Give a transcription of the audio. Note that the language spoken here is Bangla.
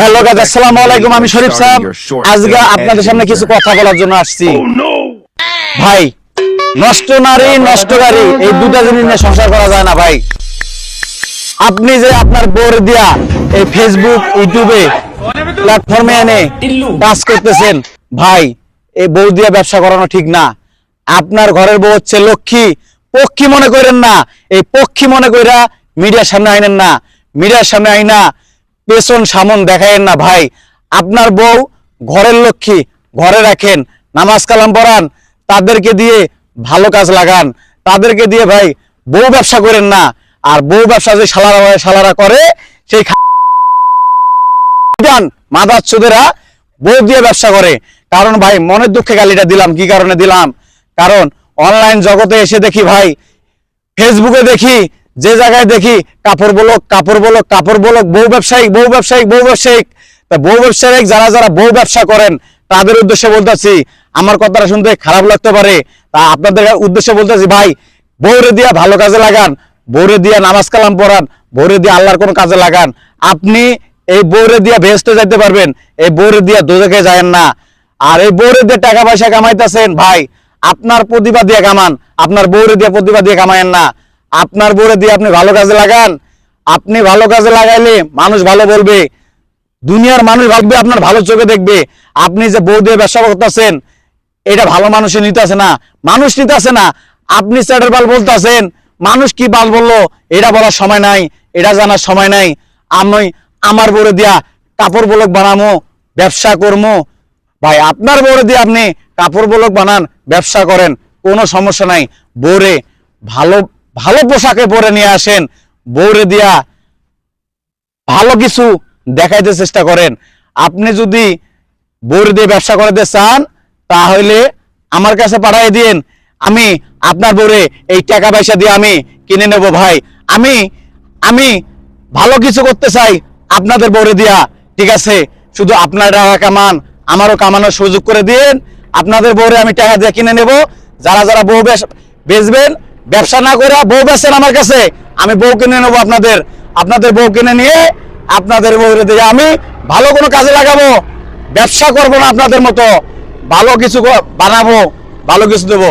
হ্যালো গাইজ আসসালামু আলাইকুম আমি শরীফ সাহেব আজকে আপনাদের সামনে কিছু কথা বলার জন্য আসছি ভাই নষ্ট নারী নষ্ট গাড়ি এই দুটা জিনিস নিয়ে সংসার করা যায় না ভাই। আপনি যে আপনার বোর দিয়া এই ফেসবুক ইউটিউবে প্ল্যাটফর্মে এনে কাজ করতেছেন ভাই এই বউ দিয়া ব্যবসা করানো ঠিক না। আপনার ঘরের বউ হচ্ছে লক্ষ্মী। পক্ষী মনে করেন না এই পক্ষী মনে কইরা মিডিয়ার সামনে আইনেন না। মিডিয়ার সামনে আইনা পেছন সামন দেখায়েন না ভাই। আপনার বউ ঘরের লক্ষ্মী, ঘরে রাখেন, নামাজ কালাম পড়ান, তাদেরকে দিয়ে ভালো কাজ লাগান। তাদেরকে দিয়ে ভাই বউ ব্যবসা করেন না। আর বউ ব্যবসা যে সালারা শালারা করে, সেই যান মাদার চোদেরা বউ দিয়ে ব্যবসা করে। কারণ ভাই মনের দুঃখে গালিটা দিলাম, কি কারণে দিলাম? কারণ অনলাইন জগতে এসে দেখি ভাই ফেসবুকে দেখি যে জায়গায় দেখি কাপড় বলক কাপড় বলক কাপড় বলক বউ ব্যবসায়িক বউ ব্যবসায়িক বউ ব্যবসায়িক। তা বউ ব্যবসায়িক যারা যারা বউ ব্যবসা করেন, তাদের উদ্দেশ্যে বলতেছি, আমার কথাটা শুনতে খারাপ লাগতে পারে, তা আপনাদের উদ্দেশ্যে বলতেছি, ভাই, বউরে দিয়া ভালো কাজে লাগান, বউরে দিয়া নামাজ কালাম পড়ান, বউরে দিয়া আল্লাহর কোনো কাজে লাগান। আপনি এই বউরে দিয়া ভেস্তে যাইতে পারবেন, এই বউরে দিয়া দোজকে যায়েন না। আর এই বউরে দিয়ে টাকা পয়সা কামাইতেছেন, ভাই, আপনার প্রতিভা দিয়ে কামান, আপনার বউরে দিয়ে প্রতিভা দিয়ে কামায়েন না। আপনার বউরে দিয়ে আপনি ভালো কাজে লাগান, আপনি ভালো কাজে লাগাইলে মানুষ ভালো বলবে, দুনিয়ার মানুষ ভাববে আপনার ভালো চোখে দেখবে, আপনি যে বউ দিয়ে ব্যবসা করতেছেন, এটা ভালো মানুষে নিতেছে না, মানুষ নিতেছে না, আপনি স্যাটের বাল বলতেছেন, মানুষ কি বাল বলল, এটা বলার সময় নাই, এটা জানার সময় নাই, আমি আমার বউরে দিয়া কাপড় বলক বানামো, ব্যবসা করমো। ভাই, আপনার বউরে দিয়ে আপনি কাপড় বলক বানান, ব্যবসা করেন, কোনো সমস্যা নাই বোরে ভালো ভালো পোশাকে পরে নিয়ে আসেন, বউরে দিয়া ভালো কিছু দেখাইতে চেষ্টা করেন। আপনি যদি বউর দিয়ে ব্যবসা করাতে চান, তাহলে আমার কাছে পাঠাই দিন আমি আপনার বউরে এই টাকা পয়সা দিয়ে আমি কিনে নেব ভাই। আমি আমি ভালো কিছু করতে চাই আপনাদের বউরে দিয়া, ঠিক আছে? শুধু আপনার কামান, আমারও কামানোর সুযোগ করে দিন আপনাদের বউরে আমি টাকা দিয়ে কিনে নেব। যারা যারা বউ বেচ- বেচবেন ব্যবসা না করে বউ বেছেন আমার কাছে, আমি বউ কিনে নেব আপনাদের। আপনাদের বউ কিনে নিয়ে আপনাদের বউ দিয়ে আমি ভালো কোনো কাজে লাগাবো, ব্যবসা করব না আপনাদের মতো। ভালো কিছু বানাবো, ভালো কিছু দেবো।